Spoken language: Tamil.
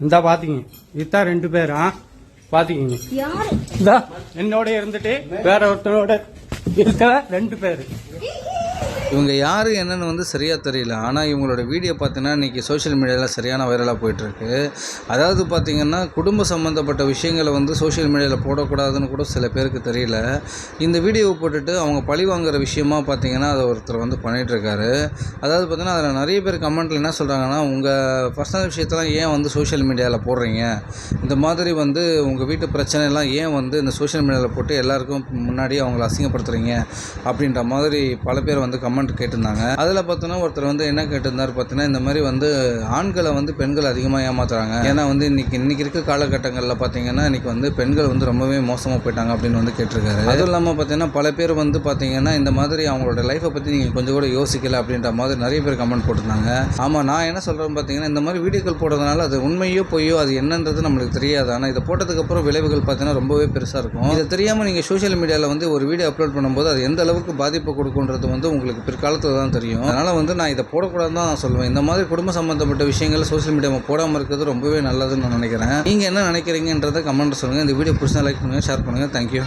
இந்தா பாத்தீங்க. இதுதான் ரெண்டு பேரா? பாத்தீங்க. யாரு? இந்தா என்னோட இருந்துட்டு வேற ஒருத்தனோட இருக்கிற ரெண்டு பேரு. இவங்க யார் என்னென்னு வந்து சரியாக தெரியல. ஆனால் இவங்களோட வீடியோ பார்த்தீங்கன்னா இன்றைக்கி சோஷியல் மீடியாவில் சரியான வைரலாக போயிட்டுருக்கு. அதாவது பார்த்தீங்கன்னா குடும்ப சம்மந்தப்பட்ட விஷயங்களை வந்து சோஷியல் மீடியாவில் போடக்கூடாதுன்னு கூட சில பேருக்கு தெரியல. இந்த வீடியோவை போட்டுட்டு அவங்க பழி வாங்குற விஷயமா பார்த்தீங்கன்னா அதை ஒருத்தர் வந்து பண்ணிகிட்ருக்காரு அதாவது பார்த்தீங்கன்னா அதில் நிறைய பேர் கமெண்ட்டில் என்ன சொல்கிறாங்கன்னா உங்கள் பர்சனல் விஷயத்தெல்லாம் ஏன் வந்து சோஷியல் மீடியாவில் போடுறீங்க? இந்த மாதிரி வந்து உங்கள் வீட்டு பிரச்சனைலாம் ஏன் வந்து இந்த சோஷியல் மீடியாவில் போட்டு எல்லாருக்கும் முன்னாடி அவங்கள அசிங்கப்படுத்துறீங்க? அப்படின்ற மாதிரி பல பேர் வந்து கமெண்ட் கமெண்ட் கேட்டிருந்தாங்க. அதில் பார்த்தோன்னா ஒருத்தர் வந்து என்ன கேட்டிருந்தார் பார்த்தீங்கன்னா இந்த மாதிரி வந்து ஆண்களை வந்து பெண்கள் அதிகமாக ஏமாத்துறாங்க. ஏன்னா வந்து இன்னைக்கு இன்னைக்கு இருக்க காலகட்டங்களில் பார்த்தீங்கன்னா இன்னைக்கு வந்து பெண்கள் வந்து ரொம்பவே மோசமாக போயிட்டாங்க அப்படின்னு வந்து கேட்டிருக்காரு. அதுவும் இல்லாமல் பார்த்தீங்கன்னா பல பேர் வந்து பார்த்தீங்கன்னா இந்த மாதிரி அவங்களோட லைஃப்பை பற்றி நீங்கள் கொஞ்சம் கூட யோசிக்கல அப்படின்ற மாதிரி நிறைய பேர் கமெண்ட் போட்டிருந்தாங்க. ஆமாம் நான் என்ன சொல்கிறேன் பார்த்தீங்கன்னா இந்த மாதிரி வீடியோக்கள் போடுறதுனால அது உண்மையோ பொய்யோ அது என்னன்றது நம்மளுக்கு தெரியாது. ஆனால் இதை போட்டதுக்கப்புறம் விளைவுகள் பார்த்தீங்கன்னா ரொம்பவே பெருசாக இருக்கும். இதை தெரியாமல் நீங்கள் சோஷியல் மீடியாவில் வந்து ஒரு வீடியோ அப்லோட் பண்ணும்போது அது எந்த அளவுக்கு பாதிப்பு கொடுக்குன்றது வந்து உங்களுக்கு பிற்காலத்தில் தான் தெரியும். அதனால் வந்து நான் இதை போடக்கூடாதுன்னு தான் நான் சொல்லுவேன். இந்த மாதிரி குடும்ப சம்மந்தப்பட்ட விஷயங்கள் சோஷியல் மீடியாவில் போடாமல் இருக்கிறது ரொம்பவே நல்லதுன்னு நான் நினைக்கிறேன். நீங்கள் என்ன நினைக்கிறீங்கன்றதை கமெண்ட் சொல்லுங்கள் இந்த வீடியோ பிடிச்சா லைக் பண்ணுங்கள் ஷேர் பண்ணுங்கள் தேங்க்யூ